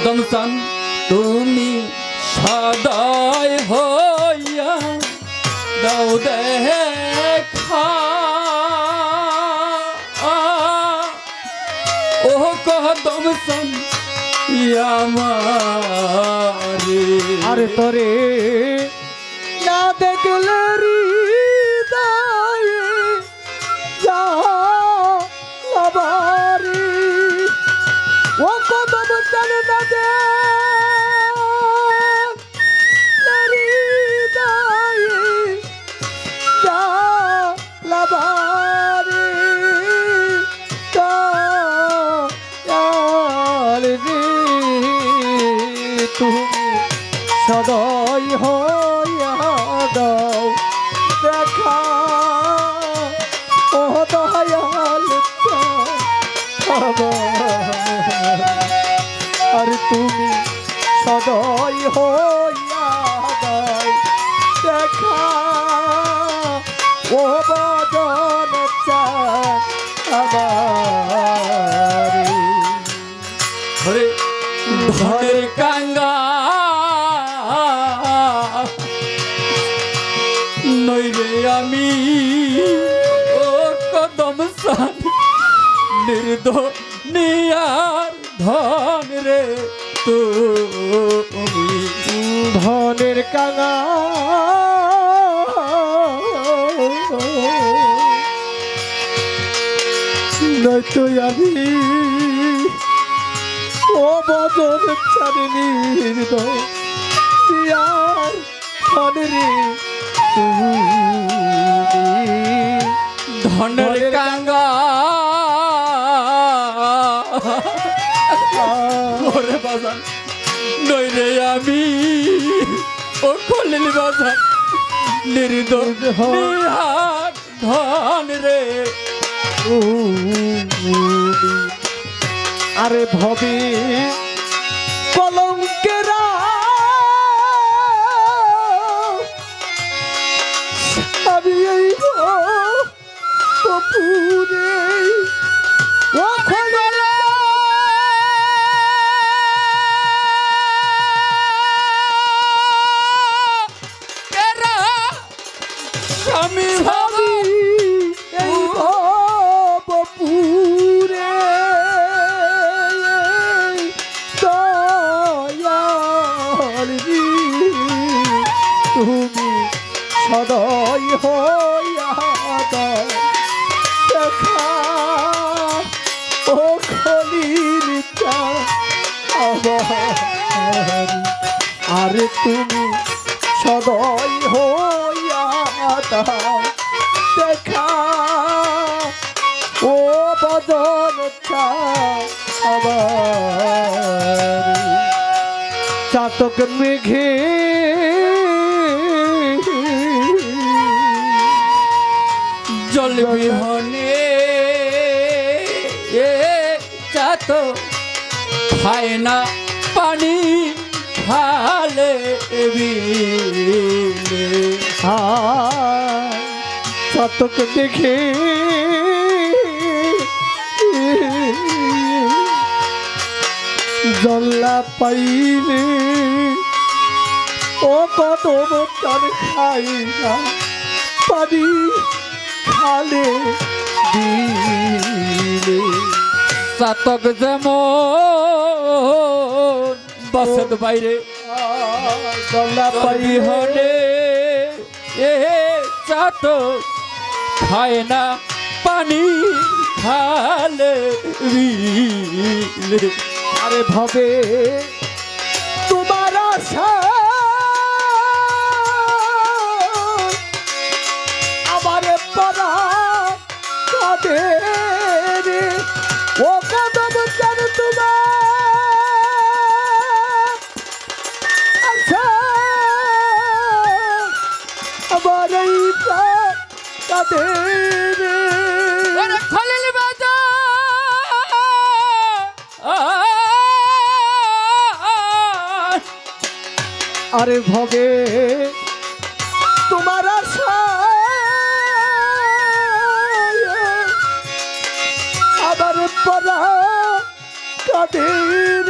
কদম সান তুমি সদয় হইয়া দাও দেখা। ও কদম ইয়ামারে। আরে তোরে দেখলে তুমি সদয় হইয়া দাও। দেখা ও দয়াল আর তুমি সদয় হইয়া আমি। ও কদম সান নির্দ নিয়ার ধন রে তুমি। ধনের কাঙা নয়তো আমি ও বদল চারিনি হৃদয় দিয়ার ধনরে তুমি। ধনের কাঙ্গা। ওরে বাজান নইলে আমি ও কলিল বাজান নির্দ নিহার ধন রে। আরে ভবে কলঙ্কেরা পুরে ও আরে তুমি সদয় হইয়া দাও দেখা। ও বদন আবার চাতক মেঘে জল বিহনে এ চাত খায় না চাতক দেখে জল্লা পাইলে ও কত তার খাই না পানি খালে দিলে। চাতক যেমন বসত বাইরে জল্লা বিহনে এ চাত খায় না পানি খালে আরে ভবে তোমার আশা। আমার পরা কাঁদে আর ভবে তোমার আবার পরা কাদের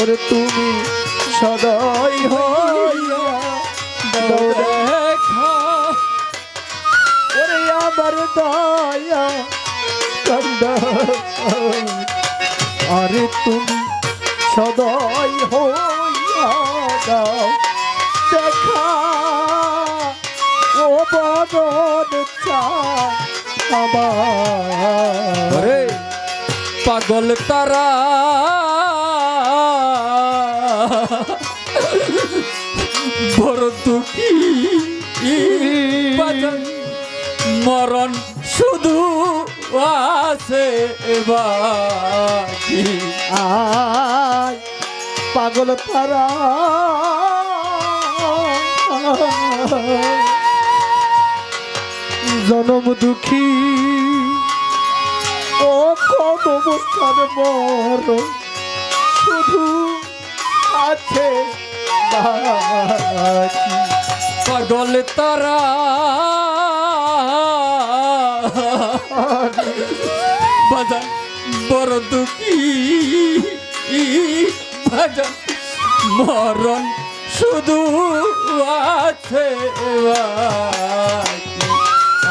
ওরে তুমি সদয় হইয়া দেখা। ওরে আমার দয়া কন্দ আরে তুমি সদয় হইয়া দাও দেখা ও চায় আমার। পাগল তারা। বড় দুঃখী। মরণ শুধু আছে বাকি আয় পাগল তারা। জনম দুঃখী। ও কদম তার মর শুধু আছে পাগল তারা। বাজান বড় দুঃখী ভাজা মরণ শুধু আছে।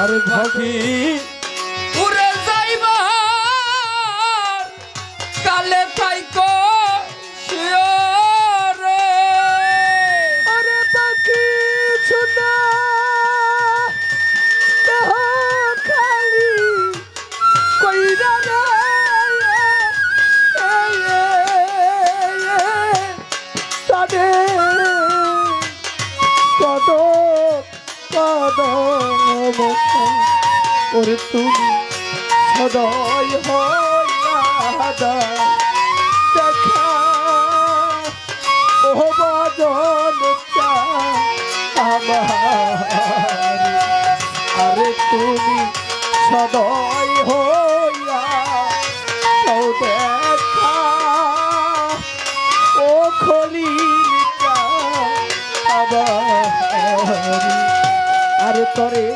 আরে ভাবি কত ওরে তুমি সদয় হইয়া দেখা ও বদন আমার, আরে তুমি সদয় হইয়া দেখা, ও খলিকা আবার আরে তরে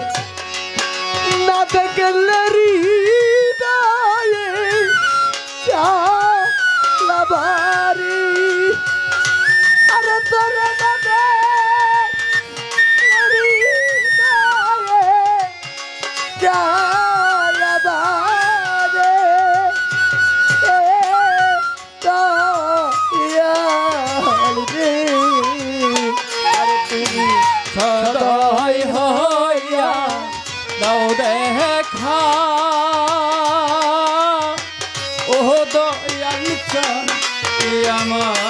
না দেখলে লাবারি আরে তোরে না হৃদয়ে দেখা। ও দয়াল চান আমার